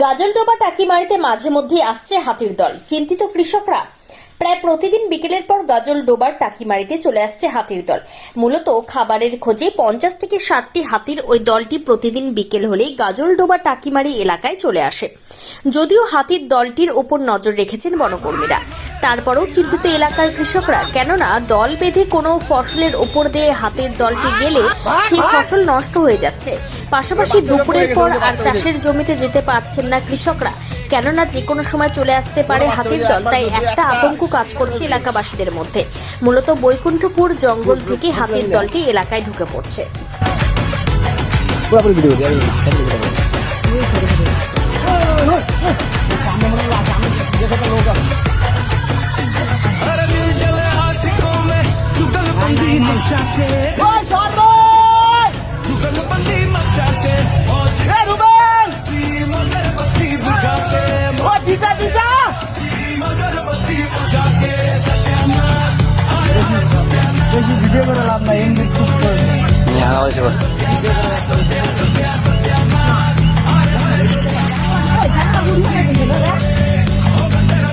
গাজলডোবা টাকিমারিতে মাঝে মধ্যে আসছে হাতির দল। চিন্তিত কৃষকরা প্রায় প্রতিদিন বিকেলের পর গাজল গাজলডোবার টাকিমারিতে চলে আসছে হাতির দল। মূলত খাবারের খোঁজে পঞ্চাশ থেকে ষাটটি হাতির ওই দলটি প্রতিদিন বিকেল হলেই গাজল ডোবা টাকিমারি এলাকায় চলে আসে। যদিও হাতির দলটির ওপর নজর রেখেছেন বনকর্মীরা। তারপরেও চিন্তিত এলাকার কৃষকরা, কেননা দল বেঁধে কোনো ফসলের ওপর দিয়ে হাতির দলটি গেলে সেই ফসল নষ্ট হয়ে যাচ্ছে। পাশাপাশি দুপুরের পর আর চাষের জমিতে যেতে পারছেন না কৃষকরা, কেননা যে কোনো সময় চলে আসতে পারে হাতির দল, তাই একটা আতঙ্ক কাজ করছে এলাকাবাসীদের মধ্যে। মূলত বৈকুণ্ঠপুর জঙ্গল থেকে হাতির দলটি এলাকায় ঢুকে পড়ছে। মচাতে ও সরকার রুবেল বন্দি মচাতে ও হে রুবেল! সিম অগরবতি বুঝাতে ও জিতা জিতা সিম অগরবতি বুঝাতে সত্যানাশ বেশি ভিডিও করে লাভ নাই এমনি খুব হ্যাঁ, করে নিয়ে আওয়াজ করছে